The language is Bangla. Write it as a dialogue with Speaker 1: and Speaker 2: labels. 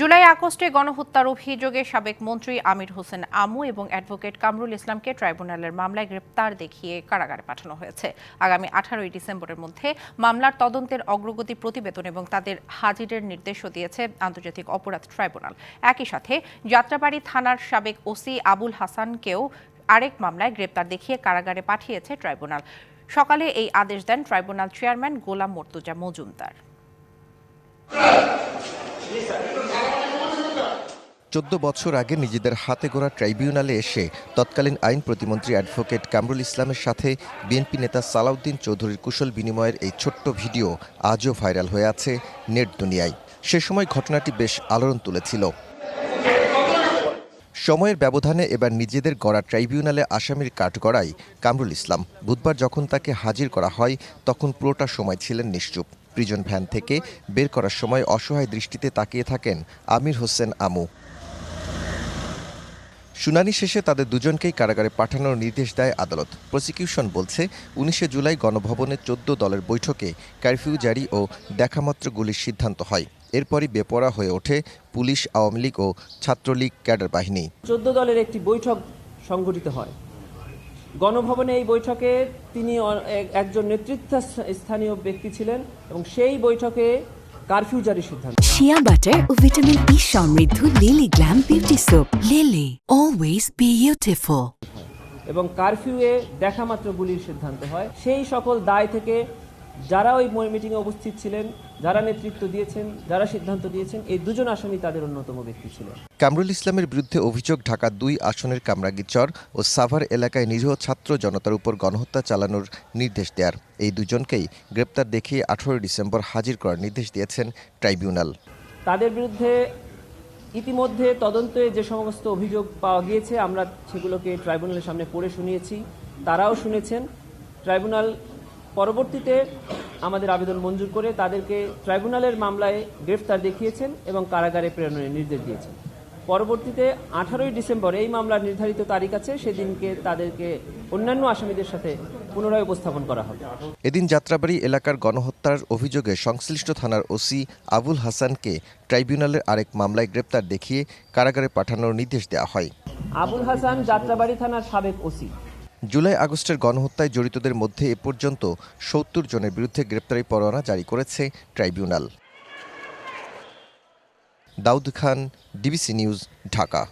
Speaker 1: জুলাই আগস্টে গণহত্যার অভিযোগে সাবেক মন্ত্রী আমির হোসেন আমু এবং অ্যাডভোকেট কামরুল ইসলামকে ট্রাইব্যুনালের মামলায় গ্রেপ্তার দেখিয়ে কারাগারে পাঠানো হয়েছে। আগামী আঠারোই ডিসেম্বরের মধ্যে মামলার তদন্তের অগ্রগতি প্রতিবেদন এবং তাদের হাজিরের নির্দেশও দিয়েছে আন্তর্জাতিক অপরাধ ট্রাইব্যুনাল। একই সাথে যাত্রাবাড়ি থানার সাবেক ওসি আবুল হাসানকেও আরেক মামলায় গ্রেপ্তার দেখিয়ে কারাগারে পাঠিয়েছে ট্রাইব্যুনাল। সকালে এই আদেশ দেন ট্রাইব্যুনাল চেয়ারম্যান গোলাম মর্তুজা মজুমদার।
Speaker 2: চোদ্দ বছর আগে নিজেদের হাতে গড়া ট্রাইব্যুনালে এসে তৎকালীন আইন প্রতিমন্ত্রী অ্যাডভোকেট কামরুল ইসলামের সাথে বিএনপি নেতা সালাউদ্দিন চৌধুরীর কুশল বিনিময়ের এই ছোট্ট ভিডিও আজও ভাইরাল হয়ে আছে নেট দুনিয়ায়। সে সময় ঘটনাটি বেশ আলোড়ন তুলেছিল। সময়ের ব্যবধানে এবার নিজেদের গড়া ট্রাইব্যুনালে আসামির কাঠগড়ায় কামরুল ইসলাম। বুধবার যখন তাকে হাজির করা হয়, তখন পুরোটা সময় ছিলেন নিশ্চুপ। প্রিজন ভ্যান থেকে বের করার সময় অসহায় দৃষ্টিতে তাকিয়ে থাকেন আমির হোসেন আমু। শুনানি শেষে তাদের দুজনকেই কারাগারে পাঠানোর নির্দেশ দেয় আদালত। প্রসিকিউশন বলছে, উনিশে জুলাই গণভবনে চোদ্দ দলের বৈঠকে কারফিউ জারি ও দেখামাত্র গুলির সিদ্ধান্ত হয়। এরপরই বেপরা হয়ে ওঠে পুলিশ, আওয়ামী লীগ ও ছাত্রলীগ ক্যাডার বাহিনী।
Speaker 3: চোদ্দ দলের একটি বৈঠক সংগঠিত হয়। গণভবনে এই বৈঠকে তিনি একজন নেতৃত্ব স্থানীয় ব্যক্তি ছিলেন এবং সেই বৈঠকে কারফিউ জারির সিদ্ধান্ত।
Speaker 4: শিয়া বাটার ও ভিটামিন ই সমৃদ্ধ Lily glam beauty soap Lily always beautiful
Speaker 3: এবং কারফিউয়ে দেখা মাত্র গুলির সিদ্ধান্ত হয়। সেই সকল দায় থেকে যারা ওই মিটিংয়ে উপস্থিত ছিলেন যারা নেতৃত্ব দিয়েছেন যারা সিদ্ধান্ত দিয়েছেন এই দুজন আসামি তাদের অন্যতম ব্যক্তি ছিলেন।
Speaker 2: কামরুল ইসলামের বিরুদ্ধে অভিযোগ ঢাকা দুই আসনের কামরাগিচর ও সাভার এলাকায় নিরীহ ছাত্র জনতার উপর গণহত্যা চালানোর নির্দেশ দেয়ার। এই দুজনকেই গ্রেপ্তার দেখিয়ে আঠারোই ডিসেম্বর হাজির করার নির্দেশ দিয়েছেন ট্রাইব্যুনাল।
Speaker 3: তাদের বিরুদ্ধে ইতিমধ্যে তদন্তে যে সমস্ত অভিযোগ পাওয়া গিয়েছে আমরা সেগুলোকে ট্রাইব্যুনালের সামনে পড়ে শুনিয়েছি। তারাও শুনেছেন। ট্রাইব্যুনাল পরবর্তীতে আমাদের আবেদন মঞ্জুর করে তাদেরকে ট্রাইব্যুনালের মামলায় গ্রেফতার দেখিয়েছেন এবং কারাগারে প্রেরণের নির্দেশ দিয়েছেন। পরবর্তীতে আঠারোই ডিসেম্বর এই মামলার নির্ধারিত তারিখ আছে সেদিনকে তাদেরকে অন্যান্য আসামিদের সাথে পুনরায় উপস্থাপন করা হবে।
Speaker 2: এদিন যাত্রাবাড়ি এলাকার গণহত্যার অভিযোগে সংশ্লিষ্ট থানার ওসি আবুল হাসানকে ট্রাইব্যুনালের আরেক মামলায় গ্রেপ্তার দেখিয়ে কারাগারে পাঠানোর নির্দেশ দেওয়া হয়।
Speaker 3: আবুল হাসান যাত্রাবাড়ি থানার সাবেক ওসি।
Speaker 2: জুলাই আগস্টের গণহত্যায় জড়িতদের মধ্যে এ পর্যন্ত সত্তর জনের বিরুদ্ধে গ্রেপ্তারি পরোয়ানা জারি করেছে tribunal. Daud Khan, DBC news, Dhaka.